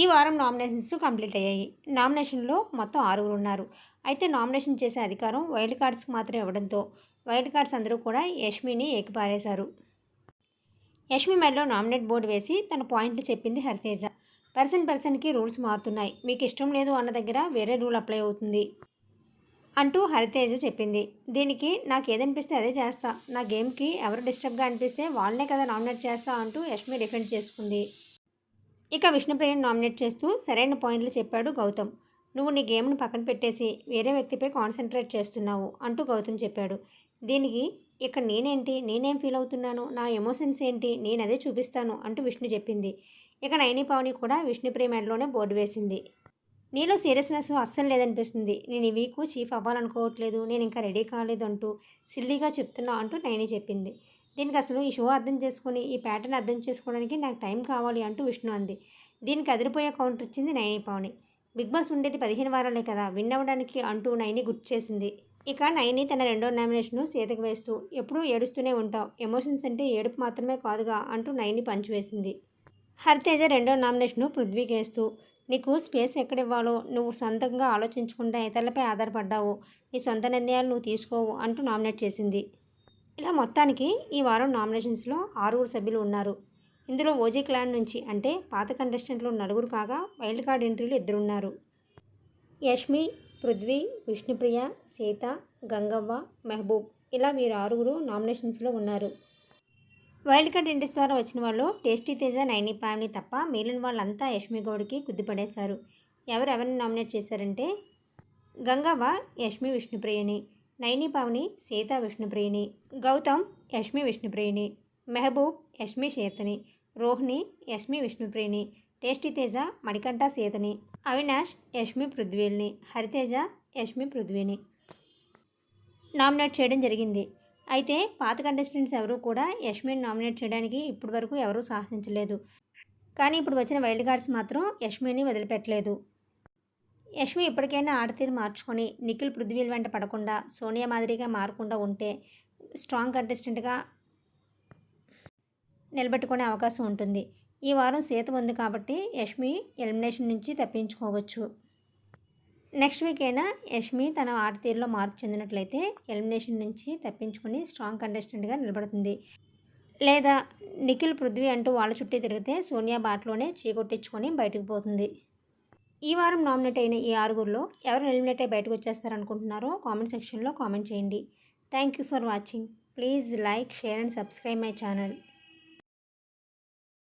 ఈ వారం nominations complete అయ్యాయి. నామినేషన్లో మొత్తం ఆరుగురు ఉన్నారు. అయితే నామినేషన్ చేసే అధికారం వైల్డ్ కార్డ్స్కి మాత్రం ఇవ్వడంతో వైల్డ్ కార్డ్స్ అందరూ కూడా యష్మిని ఏకిపారేశారు. యష్మి మెడలో నామినేట్ బోర్డు వేసి తన పాయింట్లు చెప్పింది హరితేజ. పర్సన్ పర్సన్కి రూల్స్ మారుతున్నాయి. మీకు ఇష్టం లేదు అన్న దగ్గర వేరే రూల్ అప్లై అవుతుంది అంటూ హరితేజ చెప్పింది. దీనికి నాకు ఏదనిపిస్తే అదే చేస్తా. నా గేమ్కి ఎవరు డిస్టర్బ్గా అనిపిస్తే వాళ్ళనే కదా నామినేట్ చేస్తా అంటూ యష్మి డిఫెండ్ చేసుకుంది. ఇక విష్ణుప్రియను నామినేట్ చేస్తూ సరైన పాయింట్లు చెప్పాడు గౌతమ్. నువ్వు నీ గేమ్ను పక్కన పెట్టేసి వేరే వ్యక్తిపై కాన్సన్ట్రేట్ చేస్తున్నావు అంటూ గౌతమ్ చెప్పాడు. దీనికి ఇక్కడ నేనేంటి? నేనేం ఫీల్ అవుతున్నాను? నా ఎమోషన్స్ ఏంటి? నేను అదే చూపిస్తాను అంటూ విష్ణు చెప్పింది. ఇక నైని పావని కూడా విష్ణుప్రియ మెడలోనే బోర్డు వేసింది. నీలో సీరియస్నెస్ అస్సలు లేదనిపిస్తుంది. నేను ఈ చీఫ్ అవ్వాలనుకోవట్లేదు. నేను ఇంకా రెడీ కాలేదు అంటూ సిల్లీగా చెప్తున్నా అంటూ నైని చెప్పింది. దీనికి అసలు ఈ షో అర్థం చేసుకొని ఈ ప్యాటర్న్ అర్థం చేసుకోవడానికి నాకు టైం కావాలి అంటూ విష్ణు అంది. దీనికి అదిరిపోయే కౌంటర్ ఇచ్చింది నైని పావని. బిగ్ బాస్ ఉండేది పదిహేను వారాలే కదా విన్ అవ్వడానికి అంటూ నైని గుర్తు చేసింది. ఇక నైని తన రెండో నామినేషన్ను సీతకు వేస్తూ ఎప్పుడూ ఏడుస్తూనే ఉంటావు ఎమోషన్స్ అంటే ఏడుపు మాత్రమే కాదుగా అంటూ నైని పంచివేసింది హరితేజ రెండో నామినేషన్ను పృథ్వీకి వేస్తూ నీకు స్పేస్ ఎక్కడివ్వాలో నువ్వు సొంతంగా ఆలోచించకుండా ఇతరులపై ఆధారపడ్డావు నీ సొంత నిర్ణయాలు నువ్వు తీసుకోవు అంటూ నామినేట్ చేసింది. ఇలా మొత్తానికి ఈ వారం నామినేషన్స్లో ఆరుగురు సభ్యులు ఉన్నారు. ఇందులో ఓజీ క్లాన్ నుంచి అంటే పాత కంటెస్టెంట్లు నలుగురు కాగా వైల్డ్ కార్డ్ ఎంట్రీలు ఇద్దరున్నారు. యష్మి పృథ్వీ విష్ణుప్రియ సీత గంగవ్వ మెహబూబ్ ఇలా వీరు ఆరుగురు నామినేషన్స్లో ఉన్నారు. వైల్డ్ కార్డ్ ఎంట్రీస్ ద్వారా వచ్చిన వాళ్ళు టేస్టీ తేజ నైని ఫ్యామిలీ తప్ప మిగిలిన వాళ్ళంతా యష్మి గౌడ్కి గుద్దిపడేశారు. ఎవరెవరిని నామినేట్ చేశారంటే గంగవ్వ యష్మి విష్ణుప్రియని. నైని పావని సీత విష్ణుప్రియని గౌతమ్ యష్మి విష్ణుప్రియని మెహబూబ్ యష్మి సీతని రోహిణి యష్మి విష్ణుప్రియని టేస్టీ తేజ మణికంఠ సీతని అవినాష్ యష్మి పృథ్వీల్ని హరితేజ యష్మి పృథ్వీని నామినేట్ చేయడం జరిగింది. అయితే పాత కంటెస్టెంట్స్ ఎవరు కూడా యష్మిని నామినేట్ చేయడానికి ఇప్పటి వరకు ఎవరూ సాహసించలేదు. కానీ ఇప్పుడు వచ్చిన వైల్డ్ కార్డ్స్ మాత్రం యష్మిని వదిలిపెట్టలేదు. యష్మి ఇప్పటికైనా ఆడతీరు మార్చుకొని నిఖిల్ పృథ్వీల వెంట పడకుండా సోనియా మాదిరిగా మారకుండా ఉంటే స్ట్రాంగ్ కంటెస్టెంట్గా నిలబెట్టుకునే అవకాశం ఉంటుంది. ఈ వారం సీత ఉంది కాబట్టి యష్మి ఎలిమినేషన్ నుంచి తప్పించుకోవచ్చు. నెక్స్ట్ వీక్ అయినా యష్మి తన ఆట తీరులో మార్పు చెందినట్లయితే ఎలిమినేషన్ నుంచి తప్పించుకొని స్ట్రాంగ్ కంటెస్టెంట్గా నిలబడుతుంది. లేదా నిఖిల్ పృథ్వీ అంటూ వాళ్ళ చుట్టూ తిరిగితే సోనియా బాట్లోనే చీకొట్టించుకొని బయటకు పోతుంది. ఈ వారం నామినేట్ అయిన ఈ ఆరుగురిలో ఎవరు ఎలిమినేట్ అయి బయటకు వచ్చేస్తారనుకుంటున్నారో కామెంట్ సెక్షన్లో కామెంట్ చేయండి. Thank you for watching. Please like share and subscribe my channel.